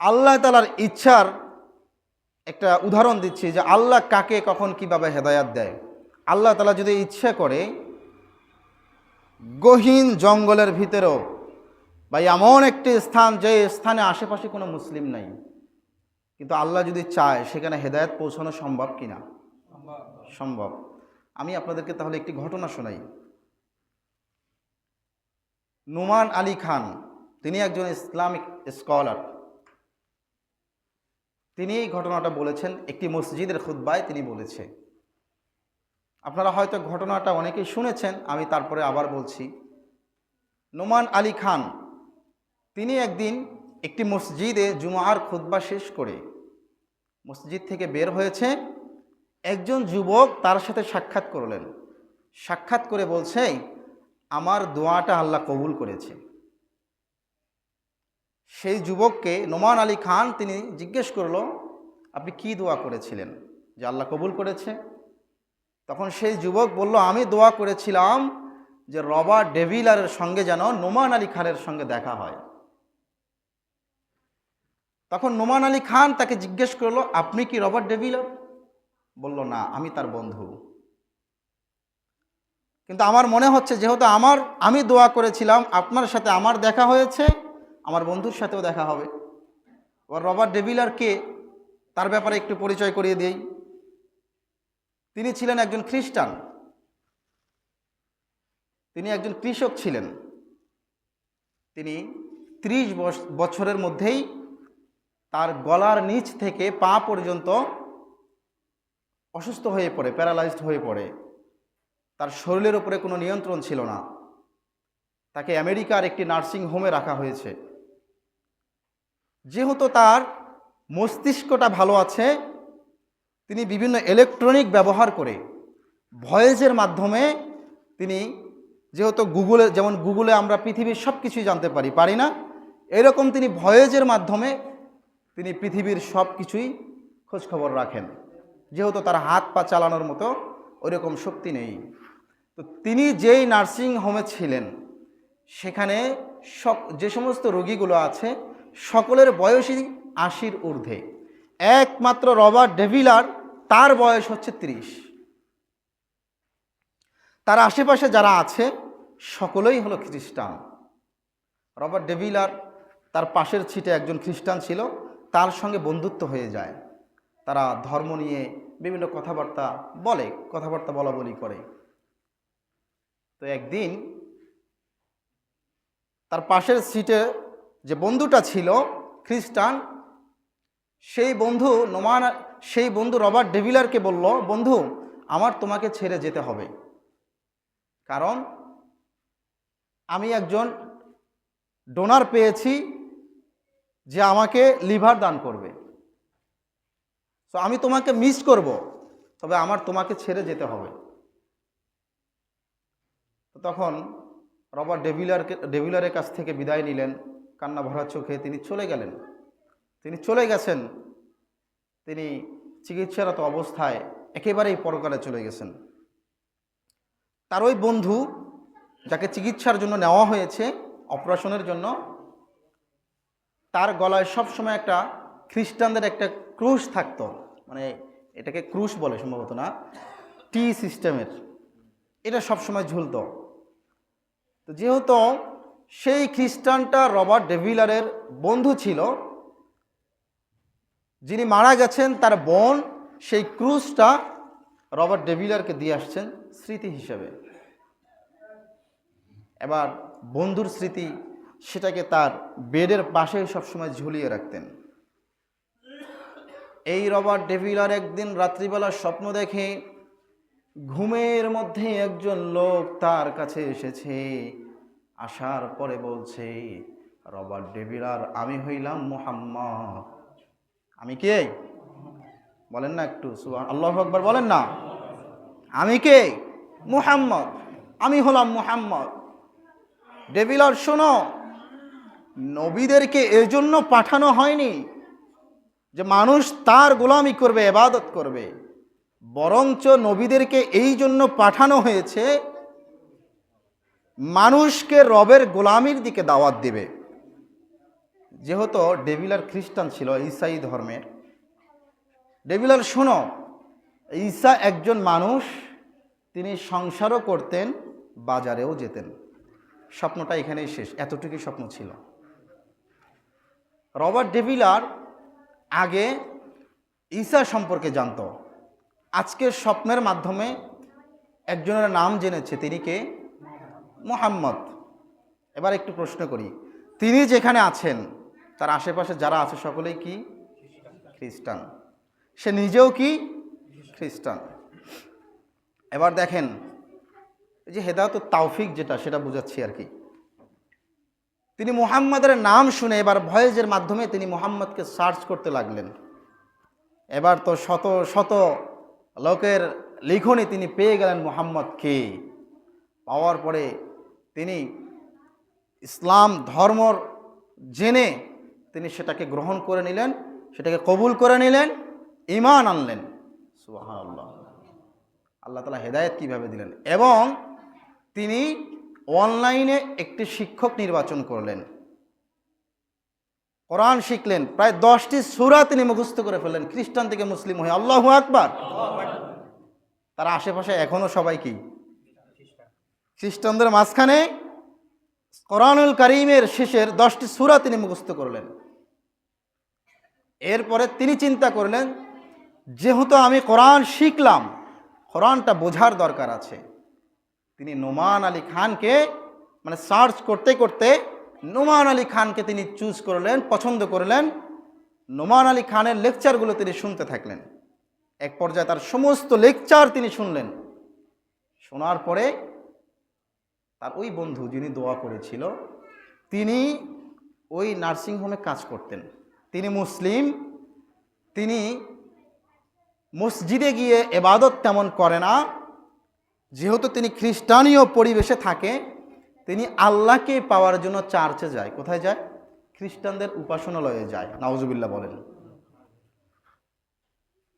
আল্লাহ তালার ইচ্ছার একটা উদাহরণ দিচ্ছি যে আল্লাহ কাকে কখন কীভাবে হেদায়াত দেয়। আল্লাহ তালা যদি ইচ্ছা করে গহীন জঙ্গলের ভিতরেও বা এমন একটি স্থান যে স্থানে আশেপাশে কোনো মুসলিম নাই, কিন্তু আল্লাহ যদি চায় সেখানে হেদায়ত পৌঁছানো সম্ভব কিনা? সম্ভব। আমি আপনাদেরকে তাহলে একটি ঘটনা শোনাই। নুমান আলী খান, তিনি একজন ইসলামিক স্কলার। তিনি এই ঘটনাটা বলেছেন, একটি মসজিদের খুদ্বায় তিনি বলেছে। আপনারা হয়তো ঘটনাটা অনেকেই শুনেছেন, আমি তারপরে আবার বলছি। নোমান আলী খান, তিনি একদিন একটি মসজিদে জুমার খুদ্া শেষ করে মসজিদ থেকে বের হয়েছে, একজন যুবক তার সাথে সাক্ষাৎ করলেন। সাক্ষাৎ করে বলছে আমার দোয়াটা আল্লাহ কবুল করেছে। সেই যুবককে নোমান আলী খান তিনি জিজ্ঞেস করল, আপনি কি দোয়া করেছিলেন? যে আল্লাহ কবুল করেছে। তখন সেই যুবক বলল, আমি দোয়া করেছিলাম যে রবার্ট ডেভিলারের সঙ্গে যেন নোমান আলী খানের সঙ্গে দেখা হয়। তখন নোমান আলী খান তাকে জিজ্ঞেস করল, আপনি কি রবার্ট ডেভিলার? বলল, না, আমি তার বন্ধু। কিন্তু আমার মনে হচ্ছে, যেহেতু আমার, আমি দোয়া করেছিলাম, আপনার সাথে আমার দেখা হয়েছে আমার বন্ধুর সাথেও দেখা হবে। এবার রবার্ট ডেভিলার কে, তার ব্যাপারে একটু পরিচয় করিয়ে দিই। তিনি ছিলেন একজন খ্রিস্টান। তিনি একজন কৃষক ছিলেন। তিনি ত্রিশ বছরের মধ্যেই তার গলার নিচ থেকে পা পর্যন্ত অসুস্থ হয়ে পড়ে, প্যারালাইজড হয়ে পড়ে। তার শরীরের উপরে কোনো নিয়ন্ত্রণ ছিল না। তাকে আমেরিকার একটি নার্সিং হোমে রাখা হয়েছে। যেহেতু তার মস্তিষ্কটা ভালো আছে, তিনি বিভিন্ন ইলেকট্রনিক ব্যবহার করে ভয়েসের মাধ্যমে তিনি যেহেতু গুগলে, যেমন গুগলে আমরা পৃথিবীর সব কিছুই জানতে পারি পারি না, এরকম তিনি ভয়েজের মাধ্যমে তিনি পৃথিবীর সব কিছুই খোঁজখবর রাখেন। যেহেতু তার হাত পা চালানোর মতো ওইরকম শক্তি নেই। তো তিনি যেই নার্সিং হোমে ছিলেন, সেখানে সব, যে সমস্ত রোগীগুলো আছে সকলের বয়সই আশির ঊর্ধ্বে। একমাত্র রবার্ট ডেভিলার তার বয়স হচ্ছে ত্রিশ। তার আশেপাশে যারা আছে, সকলেই হলো খ্রিস্টান। রবার্ট ডেভিলার তার পাশের ছিটে একজন খ্রিস্টান ছিল, তার সঙ্গে বন্ধুত্ব হয়ে যায়। তারা ধর্ম নিয়ে বিভিন্ন কথাবার্তা বলে, কথাবার্তা বলা বলি করে। তো একদিন তার পাশের সিটে যে বন্ধুটা ছিল, খ্রিস্টান, সেই বন্ধু নোমান, সেই বন্ধু রবার্ট ডেভিলারকে বলল, বন্ধু, আমার তোমাকে ছেড়ে যেতে হবে। কারণ আমি একজন ডোনার পেয়েছি যে আমাকে লিভার দান করবে। তো আমি তোমাকে মিস করব, তবে আমার তোমাকে ছেড়ে যেতে হবে। তখন রবার্ট ডেভিলারকে, ডেভিলারের কাছ থেকে বিদায় নিলেন। কান্না ভরা চোখে তিনি চলে গেলেন। তিনি চলে গেছেন। তিনি চিকিৎসারত অবস্থায় একেবারেই পরকালে চলে গেছেন। তার ওই বন্ধু যাকে চিকিৎসার জন্য নেওয়া হয়েছে, অপারেশনের জন্য, তার গলায় সবসময় একটা খ্রিস্টানদের একটা ক্রুশ থাকতো। মানে এটাকে ক্রুশ বলে সম্ভবত না, টি সিস্টেমের। এটা সবসময় ঝুলতো। তো যেহেতু সেই খ্রিস্টানটা রবার্ট ডেভিলারের বন্ধু ছিল। যিনি মারা গেছেন, তার বোন সেই ক্রুজটা রবার্ট ডেভিলারকে দিয়ে আসছেন স্মৃতি হিসেবে। এবার বন্ধুর স্মৃতি সেটাকে তার বেডের পাশে সবসময় ঝুলিয়ে রাখতেন। এই রবার্ট ডেভিলার একদিন রাত্রিবেলা স্বপ্ন দেখে ঘুমের মধ্যে একজন লোক তার কাছে এসেছে। আসার পরে বলছে, রবার্ট ডেভিলার আমি হইলাম মুহাম্মদ। আমি কে? বলেন না একটু আল্লাহ আকবর বলেন না। আমি কে? মুহাম্মদ। আমি হলাম মুহাম্মদ। ডেভিলার শোনো, নবীদেরকে এজন্য পাঠানো হয়নি যে মানুষ তার গোলামি করবে, এবাদত করবে। বরঞ্চ নবীদেরকে এই জন্য পাঠানো হয়েছে মানুষকে রবের গোলামির দিকে দাওয়াত দিবে। যেহেতু ডেভিলার খ্রিস্টান ছিল ইসাই ধর্মের। ডেভিলার শোনো, ঈসা একজন মানুষ, তিনি সংসারও করতেন, বাজারেও যেতেন। স্বপ্নটা এখানেই শেষ, এতটুকুই স্বপ্ন ছিল। রবার্ট ডেভিলার আগে ঈসা সম্পর্কে জানতো। আজকের স্বপ্নের মাধ্যমে একজনের নাম জেনেছে, তিনি কে? মোহাম্মদ। এবার একটু প্রশ্ন করি। তিনি যেখানে আছেন, তার আশেপাশে যারা আছে সকলেই কি? খ্রিস্টান। সে নিজেও কি? খ্রিস্টান। এবার দেখেন যে হেদায়ত তাওফিক যেটা, সেটা বুঝাচ্ছি আর কি। তিনি মুহাম্মাদের নাম শুনে এবার ভয়েজের মাধ্যমে তিনি মুহাম্মদকে সার্চ করতে লাগলেন। এবার তো শত শত লোকের লিখনে তিনি পেয়ে গেলেন মুহাম্মদ কে পাওয়ার পরে তিনি ইসলাম ধর্মর জেনে তিনি সেটাকে গ্রহণ করে নিলেন, সেটাকে কবুল করে নিলেন ইমান আনলেন। আল্লাহ আল্লাহ তালা হেদায়ত কীভাবে দিলেন? এবং তিনি অনলাইনে একটি শিক্ষক নির্বাচন করলেন। কোরআন শিখলেন, প্রায় দশটি সুরা তিনি মুখস্থ করে ফেললেন, খ্রিস্টান থেকে মুসলিম হয়ে। আল্লাহ আকবার। তার আশেপাশে এখনও সবাই কি? খ্রিস্টানদের মাঝখানে কোরআনুল করিমের শেষের দশটি সুরা তিনি মুখস্থ করলেন। এরপরে তিনি চিন্তা করলেন, যেহেতু আমি কোরআন শিখলাম, কোরআনটা বোঝার দরকার আছে। তিনি নোমান আলী খানকে মানে সার্চ করতে করতে নোমান আলী খানকে তিনি চুজ করলেন, পছন্দ করলেন। নোমান আলী খানের লেকচারগুলো তিনি শুনতে থাকলেন। এক পর্যায়ে তার সমস্ত লেকচার তিনি শুনলেন। শোনার পরে তার ওই বন্ধু যিনি দোয়া করেছিল, তিনি ওই নার্সিংহোমে কাজ করতেন। তিনি মুসলিম, তিনি মসজিদে গিয়ে এবাদত তেমন করে না। যেহেতু তিনি খ্রিস্টানীয় পরিবেশে থাকে, তিনি আল্লাহকে পাওয়ার জন্য চার্চে যায়। কোথায় যায়? খ্রিস্টানদের উপাসনালয়ে যায়। নাওজুবিল্লাহ বলেন।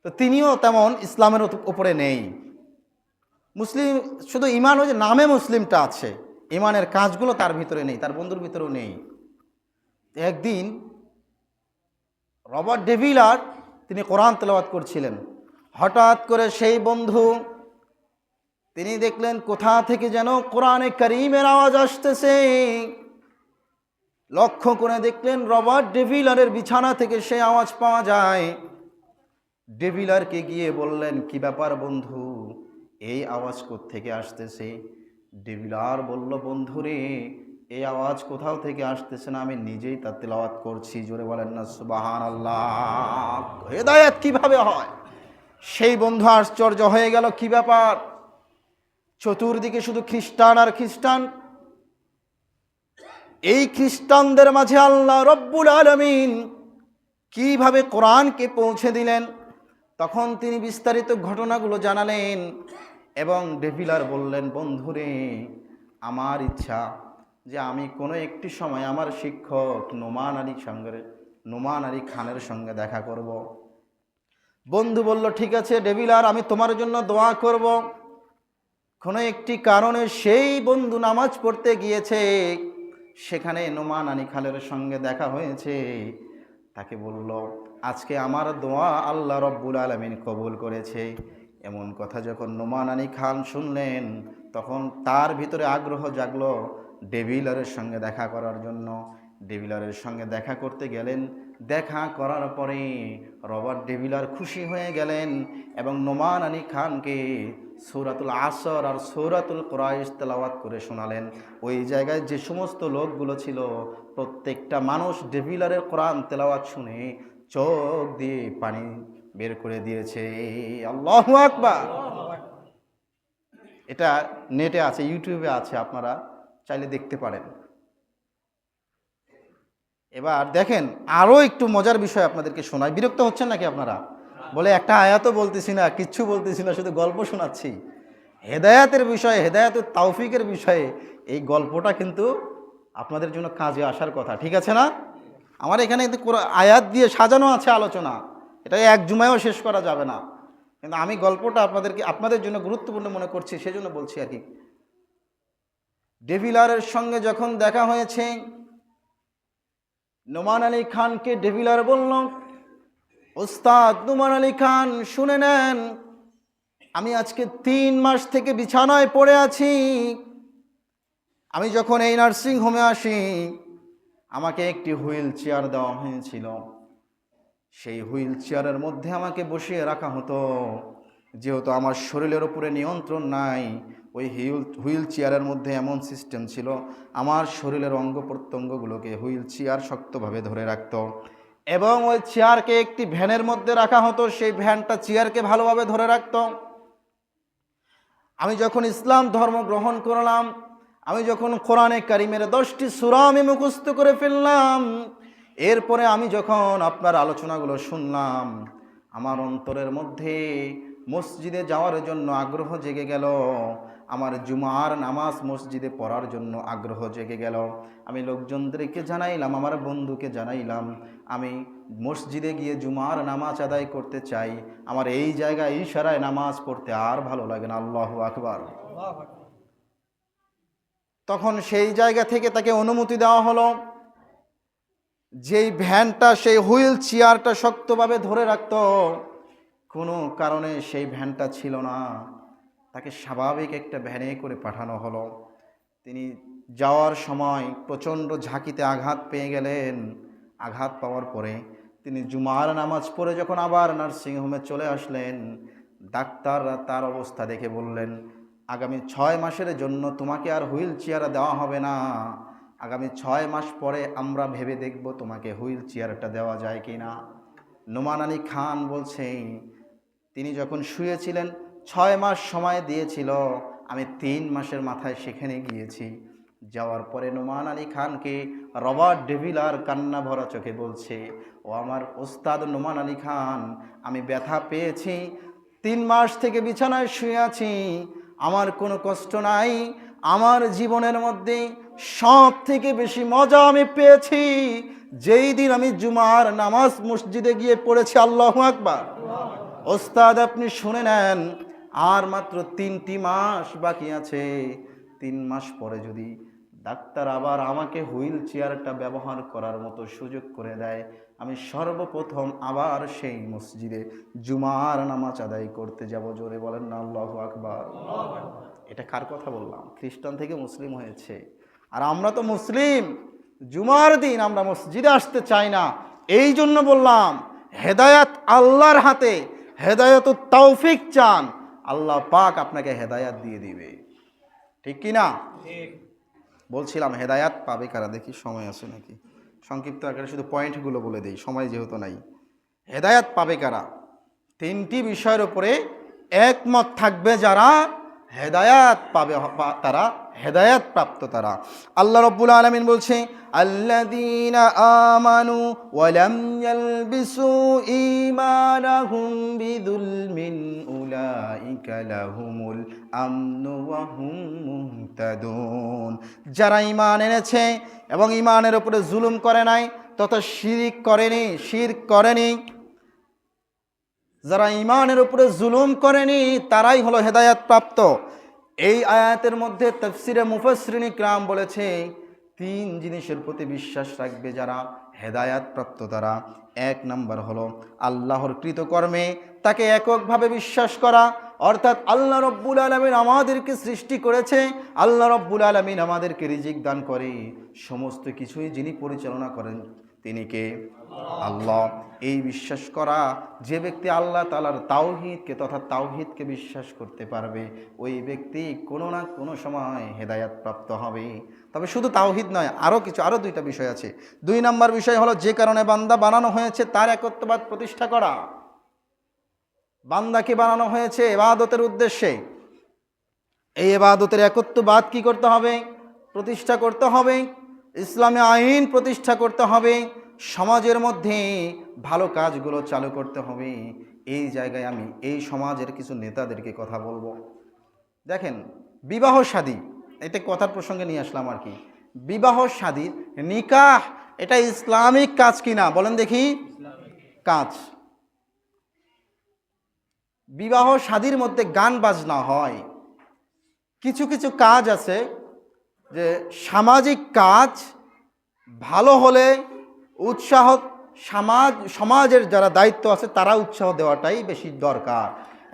তো তিনিও তেমন ইসলামের উপরে নেই। মুসলিম, শুধু ইমান ওই যে নামে মুসলিমটা আছে ইমানের কাজগুলো তার ভিতরে নেই, তার বন্ধুর ভিতরেও নেই। একদিন রবার্ট ডেভিলার তিনি কোরআন তেলাওয়াত করছিলেন। হঠাৎ করে সেই বন্ধু তিনি দেখলেন, কোথা থেকে যেন কোরআনে করিমের আওয়াজ আসতেছে। লক্ষ্য করে দেখলেন, রবার্ট ডেভিলারের বিছানা থেকে সে আওয়াজ পাওয়া যায়। ডেভিলারকে গিয়ে বললেন, কি ব্যাপার বন্ধু? এই আওয়াজ থেকে আসতেছে? ডেভিলার বলল, বন্ধুরে, এই আওয়াজ কোথাও থেকে আসতেছে না। আমি নিজেই তার তেলাওয়াত করছি। জোরে বলেন না সুবাহান আল্লাহ হেদায়াত কীভাবে হয়? সেই বন্ধু আশ্চর্য হয়ে গেল, কি ব্যাপার? চতুর্দিকে শুধু খ্রিস্টান আর খ্রিস্টান? এই খ্রিস্টানদের মাঝে আল্লাহ রব্বুল আলমিন কীভাবে কোরআনকে পৌঁছে দিলেন? তখন তিনি বিস্তারিত ঘটনাগুলো জানালেন এবং ডেভিলার বললেন, বন্ধুরে, আমার ইচ্ছা যে আমি কোনো একটি সময় আমার শিক্ষক নোমান আলী সঙ্গে, নোমান আলী খানের সঙ্গে দেখা করব। বন্ধু বলল, ঠিক আছে ডেভিলার, আমি তোমার জন্য দোয়া করব। কোনো একটি কারণে সেই বন্ধু নামাজ পড়তে গিয়েছে, সেখানে নোমান আলী খালের সঙ্গে দেখা হয়েছে তাকে বলল, আজকে আমার দোয়া আল্লাহ রব্বুল আলমিন কবুল করেছে। এমন কথা যখন নোমান আলী খান শুনলেন, তখন তার ভিতরে আগ্রহ জাগলো ডেভিলারের সঙ্গে দেখা করার জন্য। ডেভিলারের সঙ্গে দেখা করতে গেলেন। দেখা করার পরে রবার্ট ডেভিলার খুশি হয়ে গেলেন এবং নোমান আলী খানকে সৌরাতুল আসর আর সৌরাতুল কোরআশ তেলাওয়াত করে শোনালেন। ওই জায়গায় যে সমস্ত লোকগুলো ছিল, প্রত্যেকটা মানুষ ডেভিলারের কোরআন তেলাওয়াত শুনে চোখ দিয়ে পানি বের করে দিয়েছে। আল্লাহ আকবার! এটা নেটে আছে, ইউটিউবে আছে, আপনারা চাইলে দেখতে পারেন। এবার দেখেন আরও একটু মজার বিষয় আপনাদেরকে শোনায় বিরক্ত হচ্ছেন নাকি আপনারা? বলে, একটা আয়াতও বলতেছি না, কিচ্ছু বলতেছি না, শুধু গল্প শোনাচ্ছি। হেদায়াতের বিষয়ে, হেদায়াতের তাওফিকের বিষয়ে এই গল্পটা কিন্তু আপনাদের জন্য কাজে আসার কথা, ঠিক আছে না? আমার এখানে কিন্তু আয়াত দিয়ে সাজানো আছে আলোচনা, এটা এক জুমায়ও শেষ করা যাবে না। কিন্তু আমি গল্পটা আপনাদেরকে, আপনাদের জন্য গুরুত্বপূর্ণ মনে করছি, সেজন্য বলছি আর কি। ডেভিলারের সঙ্গে যখন দেখা হয়েছে, নোমান আলী খানকে ডেভিলার বলল ওস্তাদ নোমান আলী খান, শুনে নেন। আমি আজকে তিন মাস থেকে বিছানায় পড়ে আছি। আমি যখন এই নার্সিং হোমে আসি, আমাকে একটি হুইল চেয়ার দেওয়া হয়েছিল। সেই হুইল চেয়ারের মধ্যে আমাকে বসিয়ে রাখা হতো। যেহেতু আমার শরীরের উপরে নিয়ন্ত্রণ নাই, ওই হুইল হুইল চেয়ারের মধ্যে এমন সিস্টেম ছিল, আমার শরীরের অঙ্গ প্রত্যঙ্গগুলোকে হুইল চেয়ার শক্তভাবে ধরে রাখতো। এবং ওই চেয়ারকে একটি ভ্যানের মধ্যে রাখা হতো, সেই ভ্যানটা চেয়ারকে ভালোভাবে ধরে রাখত। আমি যখন ইসলাম ধর্ম গ্রহণ করলাম, আমি যখন কোরআনে কারিমের দশটি সুরা আমি মুখস্থ করে ফেললাম, এরপরে আমি যখন আপনার আলোচনাগুলো শুনলাম, আমার অন্তরের মধ্যে মসজিদে যাওয়ার জন্য আগ্রহ জেগে গেল। আমার জুমার নামাজ মসজিদে পড়ার জন্য আগ্রহ জেগে গেল। আমি লোকজনদেরকে জানাইলাম, আমার বন্ধুকে জানাইলাম, আমি মসজিদে গিয়ে জুমার নামাজ আদায় করতে চাই। আমার এই জায়গায় ইশারায় নামাজ পড়তে আর ভালো লাগে না। আল্লাহ আকবার। তখন সেই জায়গা থেকে তাকে অনুমতি দেওয়া হলো। যেই ভ্যানটা, সেই হুইল চেয়ারটা শক্তভাবে ধরে রাখত, কোনো কারণে সেই ভ্যানটা ছিল না। তাকে স্বাভাবিক একটা ভ্যানে করে পাঠানো হলো। তিনি যাওয়ার সময় প্রচণ্ড ঝাঁকিতে আঘাত পেয়ে গেলেন। আঘাত পাওয়ার পরে তিনি জুমার নামাজ পড়ে যখন আবার নার্সিংহোমে চলে আসলেন, ডাক্তাররা তার অবস্থা দেখে বললেন, আগামী ছয় মাসের জন্য তোমাকে আর হুইল চেয়ার দেওয়া হবে না। আগামী ছয় মাস পরে আমরা ভেবে দেখব তোমাকে হুইল চেয়ারটা দেওয়া যায় কি না নোমান আলী খান বলছেন, তিনি যখন শুয়েছিলেন ছয় মাস সময় দিয়েছিল, আমি তিন মাসের মাথায় সেখানে গিয়েছি। যাওয়ার পরে নোমান আলী খানকে রবার্ট ডেভিলার কান্না ভরা চোখে বলছে, ও আমার ওস্তাদ নোমান আলী খান, আমি ব্যথা পেয়েছি, তিন মাস থেকে বিছানায় শুয়ে আছি, আমার কোনো কষ্ট নাই, আমার জীবনের মধ্যে সব থেকে বেশি মজা আমি পেয়েছি, যেই দিন আমি জুমার নামাজ মসজিদে গিয়ে পড়েছি, আল্লাহ আকবার। ওস্তাদ, আপনি শুনে নেন আর মাত্র তিনটি মাস বাকি আছে। তিন মাস পরে যদি ডাক্তার আবার আমাকে হুইল চেয়ারটা ব্যবহার করার মতো সুযোগ করে দেয়, আমি সর্বপ্রথম আবার সেই মসজিদে জুমার নামাজ আদায় করতে যাব। জোরে বলেন না, আল্লাহ আকবার। এটা কার কথা বললাম? খ্রিস্টান থেকে মুসলিম হয়েছে। আর আমরা তো মুসলিম। জুমার দিন আমরা মসজিদে আসতে চাই না। এই জন্য বললাম, হেদায়াত আল্লাহর হাতে হেদায়ত তৌফিক চান। আল্লাহ পাক আপনাকে হেদায়াত দিয়ে দিবে। ঠিক কি না বলছিলাম হেদায়াত পাবে কারা? দেখি সময় আছে নাকি? সংক্ষিপ্ত আকারে শুধু পয়েন্টগুলো বলে দেই সময় যেহেতু নাই। হেদায়াত পাবে কারা? তিনটি বিষয়ের উপরে একমত থাকবে যারা হেদায়াত পাবে তারা, হেদায়াত প্রাপ্ত তারা। আল্লাহ রব্বুল আলমিন বলছে আমানু ওয়ালাম যারা ঈমান এনেছে এবং ঈমানের উপরে জুলুম করে নাই তথা শিরিক করেনি, শিরক করেনি। যারা ইমানের উপরে জুলুম করেনি, তারাই হলো হেদায়াত প্রাপ্ত। এই আয়াতের মধ্যে তফসিরে মুফসরিনী ক্রাম বলেছে, তিন জিনিসের প্রতি বিশ্বাস রাখবে যারা হেদায়াত প্রাপ্ত তারা। এক নম্বর হলো আল্লাহর কৃতকর্মে তাকে এককভাবে বিশ্বাস করা। অর্থাৎ আল্লাহ রব্বুল আলমিন আমাদেরকে সৃষ্টি করেছে, আল্লাহ রব্বুল আলমিন আমাদেরকে রিজিক দান করে। সমস্ত কিছুই যিনি পরিচালনা করেন তিনি কে? আল্লাহ। এই বিশ্বাস করা যে ব্যক্তি আল্লাহ তালার তাওহিদকে তথা তাওহিদকে বিশ্বাস করতে পারবে, ওই ব্যক্তি কোনো না কোনো সময় হেদায়াত প্রাপ্ত হবে। তবে শুধু তাওহিদ নয় আরও কিছু আরও দুইটা বিষয় আছে। দুই নম্বর বিষয় হলো, যে কারণে বান্দা বানানো হয়েছে, তার একত্ববাদ প্রতিষ্ঠা করা। বান্দাকে বানানো হয়েছে এবাদতের উদ্দেশ্যে। এই এবাদতের একত্ববাদ কি করতে হবে? প্রতিষ্ঠা করতে হবে। ইসলামে আইন প্রতিষ্ঠা করতে হবে, সমাজের মধ্যে ভালো কাজগুলো চালু করতে হবে। এই জায়গায় আমি এই সমাজের কিছু নেতাদেরকে কথা বলব। দেখেন, বিবাহ শাদী এটা কথার প্রসঙ্গে নিয়ে আসলাম আর কি। বিবাহ শাদী নিকাহ, এটা ইসলামিক কাজ কিনা? বলেন দেখি। কাজ। বিবাহ শাদীর মধ্যে গান বাজনা হয়। কিছু কিছু কাজ আছে যে সামাজিক কাজ ভালো হলে উৎসাহ সমাজ, সমাজের যারা দায়িত্ব আছে তারা উৎসাহ দেওয়াটাই বেশি দরকার।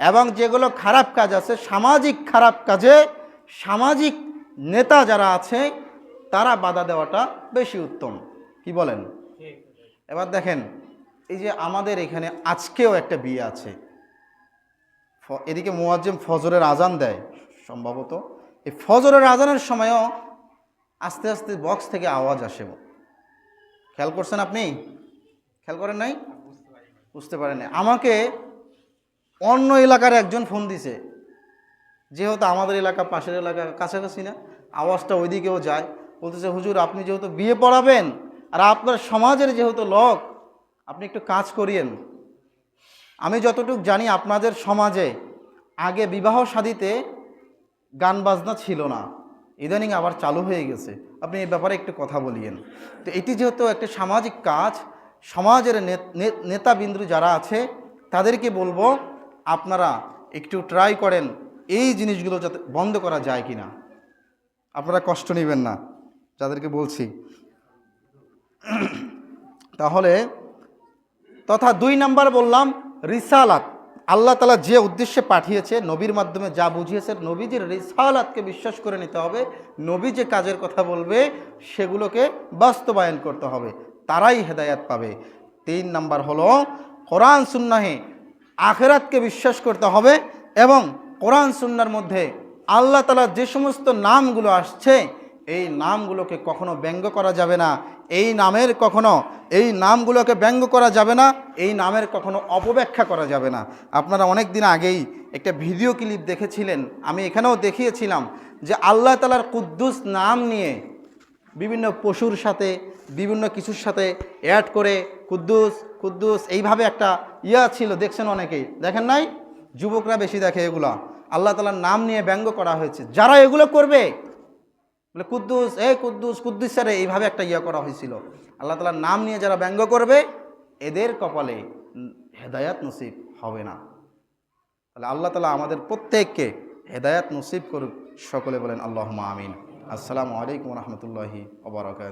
এবং যেগুলো খারাপ কাজ আছে, সামাজিক খারাপ কাজে সামাজিক নেতা যারা আছে তারা বাধা দেওয়াটা বেশি উত্তম। কি বলেন? এবার দেখেন, এই যে আমাদের এখানে আজকেও একটা বিয়ে আছে। এদিকে মোয়াজ্জেম ফজরের আজান দেয়, সম্ভবত। এই ফজরের আজানের সময়ও আস্তে আস্তে বক্স থেকে আওয়াজ আসে। খেয়াল করছেন আপনি? খেয়াল করেন নাই? বুঝতে পারেন। আমাকে অন্য এলাকার একজন ফোন দিছে। যেহেতু আমাদের এলাকা পাশের এলাকা কাছাকাছি না, আওয়াজটা ওইদিকেও যায়। বলতেছে, হুজুর, আপনি যেহেতু বিয়ে পড়াবেন আর আপনার সমাজের যেহেতু লোক, আপনি একটু কাজ করিয়েন। আমি যতটুকু জানি আপনাদের সমাজে আগে বিবাহ শাদিতে গান বাজনা ছিল না। ইদানিং আবার চালু হয়ে গেছে। আপনি এই ব্যাপারে একটু কথা বলিয়েন। তো এটি যেহেতু একটা সামাজিক কাজ, সমাজের নেতাবিন্দু যারা আছে, তাদেরকে বলব আপনারা একটু ট্রাই করেন এই জিনিসগুলো যাতে বন্ধ করা যায় কি না আপনারা কষ্ট নেবেন না, যাদেরকে বলছি। তাহলে তথা দুই নাম্বার বললাম, রিসালাত। আল্লাহ তালা যে উদ্দেশ্যে পাঠিয়েছে, নবীর মাধ্যমে যা বুঝিয়েছে নবীজির রিসালাতকে বিশ্বাস করে নিতে হবে। নবী যে কাজের কথা বলবে, সেগুলোকে বাস্তবায়ন করতে হবে। তারাই হেদায়াত পাবে। তিন নাম্বার হলো, কোরআন, সুন্নাহে আখেরাতকে বিশ্বাস করতে হবে এবং কোরআন, সুন্নার মধ্যে আল্লাহ তালার যে সমস্ত নামগুলো আসছে এই নামগুলোকে কখনো ব্যঙ্গ করা যাবে না। এই নামের কখনো, এই নামগুলোকে ব্যঙ্গ করা যাবে না, এই নামের কখনো অপব্যাখ্যা করা যাবে না। আপনারা অনেক দিন আগেই একটা ভিডিও ক্লিপ দেখেছিলেন, আমি এখানেও দেখিয়েছিলাম যে আল্লাহ তালার কুদ্দুস নাম নিয়ে বিভিন্ন পশুর সাথে, বিভিন্ন কিছুর সাথে অ্যাড করে কুদ্দুস কুদ্দুস এইভাবে একটা ইয়া ছিল, দেখছেন অনেকেই দেখেন নাই? যুবকরা বেশি দেখে এগুলো। আল্লাহ তালার নাম নিয়ে ব্যঙ্গ করা হয়েছে। যারা এগুলো করবে বলে, কুদ্দুস এ কুদ্দুস কুদ্দুস স্যারে, এইভাবে একটা ইয়ে করা হয়েছিল। আল্লাহ তালার নাম নিয়ে যারা ব্যঙ্গ করবে, এদের কপালে হেদায়াত নসিব হবে না। তাহলে আল্লাহ তালা আমাদের প্রত্যেককে হেদায়াত নসিব করুক। সকলে বলেন আল্লাহ আমিন। আসসালামু আলাইকুম রহমতুল্লাহি ওবরাকাত